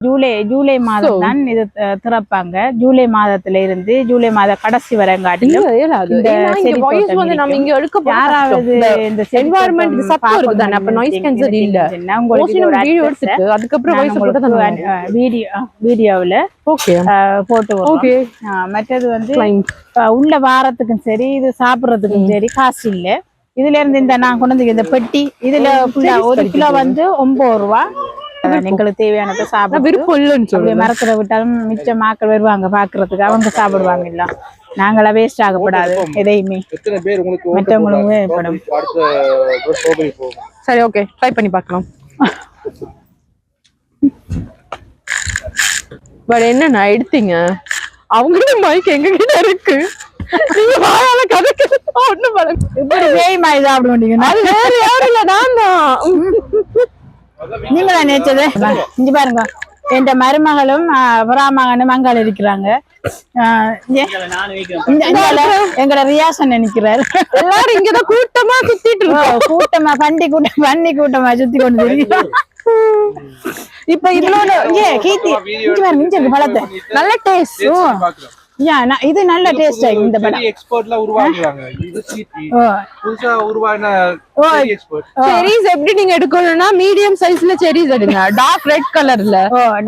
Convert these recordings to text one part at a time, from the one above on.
ஜூலை ஜூலை மாதம் தான் இது திறப்பாங்க. ஜூலை மாதத்துல இருந்து ஜூலை மாத கடைசி வரங்காட்டிலும் யாராவது இந்த வீடியோ வீடியோவில் போட்டு மற்றது வந்து உள்ள வாரத்துக்கும் சரி இது சாப்பிடுறதுக்கும் சரி காசு இல்ல. இதுல இருந்து இந்த நான் கொண்டு வந்து இந்த பெட்டி இதுல ஆ ஒரு கிலோ வந்து ஒன்பது ரூபா. எங்களுக்கு தேவையானதை சாப்பிட்டு விருப்பம் இல்லைன்னு சொல்லுவேன் மரத்துல விட்டாலும் மிச்ச மாக்கள் வருவாங்க பாக்குறதுக்கு. அவங்க சாப்பிடுவாங்க இல்ல. நாங்களா வேஸ்ட் ஆகப்படாது எதையுமே. எத்தனை பேர் உங்களுக்கு ஓட்டு மற்றவங்களும் போடுறாங்க? படம். அடுத்த சோதனை போகும் சரி ஓகே ட்ரை பண்ணி பார்க்கலாம். பட் என்னண்ணா எடுத்தீங்க? அவங்களே மைக் எங்க கிட்ட இருக்கு? நீங்க வாயால கதைக்கு ஒண்ணும் பண்ண இப்படி பேய் மாதிரி சாப்பிட மாட்டீங்கன்னா அது வேற யாரும் இல்ல நான் தான். நீங்களா நினைச்சது இங்க பாருங்க. என் மருமகளும் புறாமகனும் அங்கால இருக்கிறாங்க. எங்கட ரியாசன் நினைக்கிறாரு. எல்லாரும் இங்கதான் கூட்டமா சுத்திட்டு இருக்கோம் கூட்டமா பண்டி கூட்டம் பண்ணி கூட்டமா சுத்தி கொண்டு இப்ப இவ்வளவு ஏ கீர்த்தி பழத்தை. நல்ல டேஸ்ட் நான் இது நல்ல டேஸ்ட் இந்த படம். எக்ஸ்பர்ட்ல உருவாக்குறாங்க. இது சீட்டி ஓ. புதுசா உருவான ஓ. எக்ஸ்பர்ட் செரிஸ் எப்படி நீங்க எடுக்கணும்னா மீடியம் சைஸ்ல செரிஸ் எடுங்க. டார்க் ரெட் கலர்ல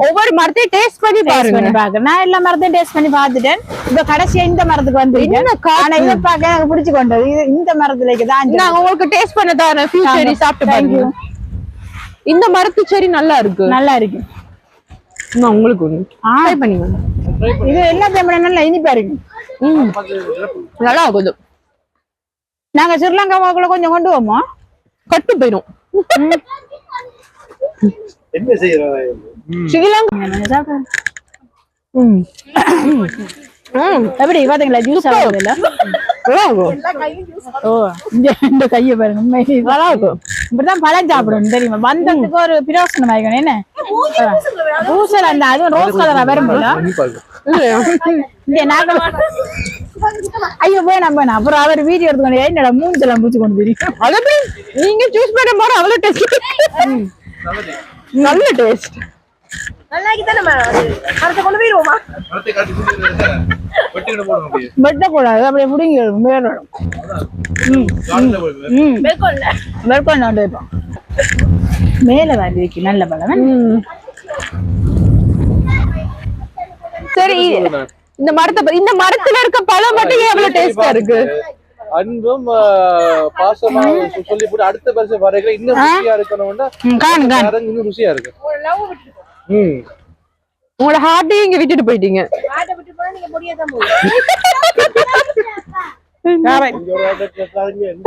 ஒவ்வொரு மரத்தையும் டேஸ்ட் பண்ணி பாருங்க. பாக்க நான் எல்லா மரத்தையும் டேஸ்ட் பண்ணி பார்த்துட்டேன். இப்ப கடைசியா இந்த மரத்துக்கு காத்து? ஆனா இதை பார்க்க எனக்கு பிடிச்சு கொண்டது. இது இந்த மரத்துலக்கு தான் நாங்க உங்களுக்கு டேஸ்ட் பண்ண தரேன். ஃபியூ செரி சாப்பிட்டு பாருங்க. இந்த மரத்து செரி நல்லா இருக்கு. நல்லா இருக்கு. நான் உங்களுக்கு ஒண்ணு ஆ. ட்ரை பண்ணுங்க இது எல்லாத்தையும் விட நல்லா இனிப்பா இருக்கு. ம். நல்லா ஆகுது நாங்க ஸ்ரீலங்கா வாக்குல கொஞ்சம் கொண்டு போமோ கட்டு போயிடும் என்ன ஸ்ரீலங்கா ம். ம். எப்படி பாத்தீங்களா? ஜூஸ் ஆகுதுல்ல நல்லா இருக்கும் ஓ இந்த இந்த கையை பாருங்க உண்மையிலே நல்லா இருக்கும் இப்படிதான் பழம் சாப்பிடணும் தெரியுமா? வந்ததுக்கு ஒரு பிரயோசனம் ஆகிக்கணும் என்ன? பூசல் அந்த அதுவும் ரோஸ் கலரா வரும்போது இல்லையா? இங்க நாங்க ஐயோ வேணாம் வேணாம். அப்புறம் அவர் வீடியோ எடுத்துக்கொண்டு என்னடா மூஞ்செல்லாம் பூச்சி கொண்டு தெரியும் அது நீங்க சூஸ் பண்ண மாதிரி அவ்வளவு டேஸ்ட் நல்ல டேஸ்ட் மரத்தை அப்படியே. பிடிங்கி வைப்போம் மேல வாங்கி வைக்கும் நல்ல பழம். சரி இந்த மரத்தை இந்த மரத்துல இருக்க பழம் மட்டும் எவ்வளவு டேஸ்டா இருக்கு? அன்பும் பாசமும் சொல்லி போட்டு அடுத்த வருஷம் வரைக்கும் இன்னும் ருசியா இருக்கணும்னா இன்னும் ருசியா இருக்கு. ம். உங்களோட ஹார்ட்டையும் இங்க விட்டுட்டு போயிட்டீங்க.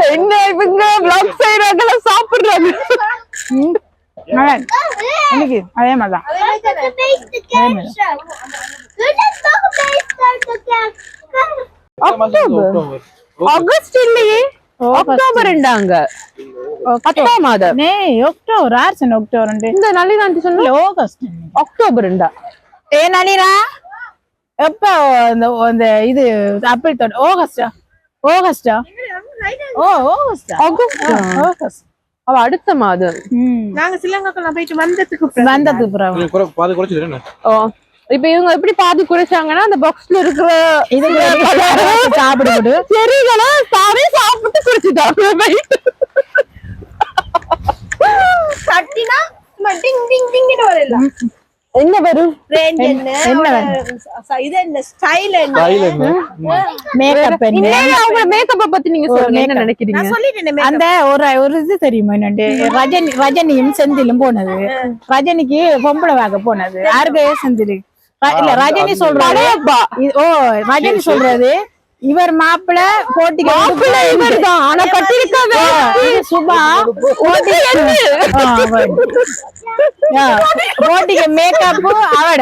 என்ன இவங்க vlog செய்யறாங்க சாப்பிடுறாங்க. இன்னைக்கு அதே மாதிரிதான். அக்டோபர். ஆகஸ்ட் இல்லையே. அக்டோபர் ரெண்டாங்க. பத்தாம் மாதம். நே அக்டோபர் ஆர்சன் அக்டோபர் இந்த நல்லி சொன்ன? ஆகஸ்ட் அக்டோபர் ரெண்டா. ஏ நளினா? எப்ப இந்த இந்த இது ஆப்பிள் தோட்டம் ஆகஸ்டா ஆகஸ்டா ஓ ஆகஸ்டா ஆகஸ்ட் ஆகஸ்ட் அவ அடுத்த மாதம். ம். நாங்க ஸ்ரீலங்காக்கெல்லாம் போயிட்டு வந்ததுக்கு வந்ததுக்கு பிறகு பாதி குறைச்சிட்டு என்ன? ஓ. இப்ப இவங்க எப்படி பாதி குறைச்சாங்கன்னா அந்த பாக்ஸ்ல இருக்கிற இது சாப்பிடுபடு செரிகளை தானே சாப்பிட்டு குறைச்சிட்டாங்க சும்மா டிங் டிங் டிங்னு வரல என்ன வரும் என்ன? இது என்ன? ஸ்டைல் என்ன? ஸ்டைல் என்ன? மேக்கப் என்ன? இல்ல அவங்க மேக்கப்ப பத்தி நீங்க சொல்லுங்க என்ன நினைக்கிறீங்க? நான் சொல்லிட்டேன் அந்த ஒரு ஒரு இது தெரியுமா என்னண்டு ரஜினி ரஜினியும் செந்திலும் போனது. ரஜினிக்கு பொம்பளை வாக்க போனது. யாருக்கு செந்தில் ர- இல்ல ரஜினி சொல்றாரு. ஓ ரஜினி சொல்றது இவர் மாப்பிள்ள போட்டிக்கு மாப்பிள்ளை இவர்தான், ஆனா கட்டியிருக்காத. ஓ, இது சுபா. போட்டிக்கு ஆ, அவன். ஆ, போட்டிக்கு மேக்கப் அவட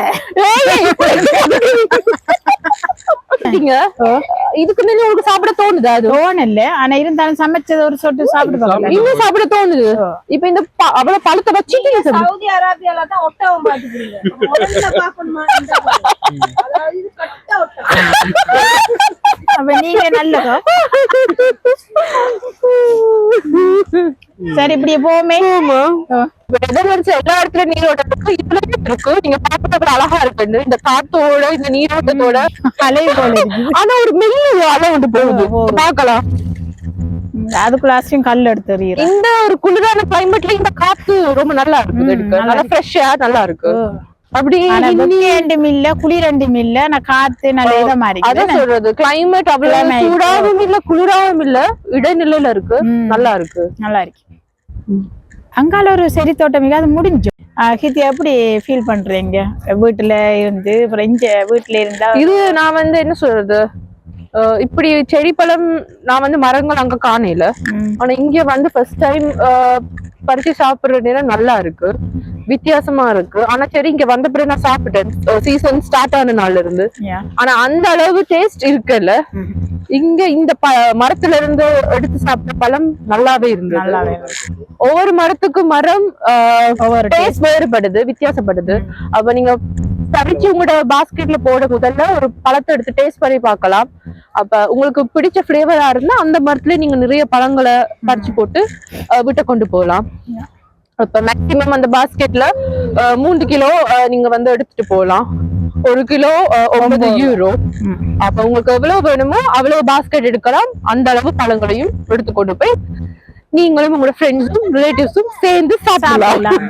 இதுக்கு முன்னாடி உங்களுக்கு சாப்பிட தோணுதா அது? தோணல. ஆனா இருந்தாலும் சமைச்சது ஒரு சொட்டு சாப்பிட்டு பார்க்கல இன்னும் சாப்பிட தோணுது. இப்ப இந்த அவ்வளவு பழத்தை வச்சுட்டு நீங்க சாப்பிடு. சவுதி அரேபியால தான் ஒட்டகம் பாத்துக்கிறீங்க முதல்ல பாக்கணுமா இந்த பாரு. அதாவது இது கட்ட ஒட்டகம் அப்ப நீங்க நல்லதோ? சரி இப்படி போமே எல்லா இடத்துல நீரோட்டம் இதுலயும் இருக்கு. நீங்க பாக்குறது அழகா இருக்கு. இந்த காத்தோட இந்த நீரோட்டத்தோட அலை போல இருக்கு. ஆனா ஒரு மெல்லிய அலை வந்து போகுது. போகுது. பார்க்கலாம். அதுக்குள்ளாச்சும் கல் எடுத்து. இந்த ஒரு குளிரான கிளைமேட்ல இந்த காத்து ரொம்ப நல்லா எடுக்க. நல்லா ஃப்ரெஷ்ஷா நல்லா இருக்கு. அப்படி ரெண்டும் இல்ல குளிர் ரெண்டும் இல்ல. நான் காத்து நல்ல அதான் இருக்கு சொல்றது. கிளைமேட் அவ்வளவு. சூடாவும் இல்ல குளிராவும் இல்ல. இடைநிலையில இருக்கு. நல்லா இருக்கு. நல்லா இருக்கு. அங்கால ஒரு செடி தோட்டம் இருக்கு, அது முடிஞ்சு? ஹித்தி எப்படி ஃபீல் பண்றீங்க? வீட்டுல இருந்து அப்புறம் இங்க வீட்டுல இருந்தா? இது நான் வந்து என்ன சொல்றது? இப்படி செடி பழம் நான் வந்து மரங்கள் அங்க காணல. ஆனா இங்க வந்து ஃபர்ஸ்ட் டைம் பறிச்சு சாப்பிடுற நேரம் நல்லா இருக்கு. வித்தியாசமா இருக்கு. ஆனா சரி இங்க வந்த பிறகு நான் சாப்பிட்டேன். சீசன் ஸ்டார்ட் ஆன நாள்ல இருந்து. ஆனா அந்த அளவு டேஸ்ட் இருக்குல்ல ம், இங்க இந்த ப மரத்துல இருந்து எடுத்து சாப்பிட்ட பழம் நல்லாவே இருந்தது. நல்லாவே ஒவ்வொரு மரத்துக்கும் மரம் டேஸ்ட் வேறுபடுது வித்தியாசப்படுது. அப்ப நீங்க பறிச்சு உங்களோட பாஸ்கெட்ல போட முதல்ல ஒரு பழத்தை எடுத்து டேஸ்ட் பண்ணி பார்க்கலாம். அப்ப உங்களுக்கு பிடிச்ச ஃபிளேவரா இருந்தா அந்த மரத்துல நீங்க நிறைய பழங்களை பறிச்சு போட்டு வீட்டை கொண்டு போகலாம். இப்ப மேக்சிமம் அந்த பாஸ்கெட்ல மூன்று கிலோ நீங்க வந்து எடுத்துட்டு போகலாம். ஒரு கிலோ ஒன்பது யூரோ. அப்ப உங்களுக்கு எவ்வளவு வேணுமோ அவ்வளவு பாஸ்கெட் எடுக்கலாம். அந்த அளவு பழங்களையும் எடுத்து கொண்டு போய் நீங்களும் உங்களோட ஃப்ரெண்ட்ஸும் ரிலேட்டிவ்ஸும் சேர்ந்து சாப்பிடலாம்.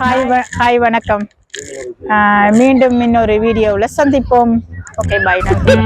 ஹாய் ஹாய் வணக்கம். மீண்டும் இன்னொரு வீடியோவில் சந்திப்போம். ஓகே பாய் நன்றி.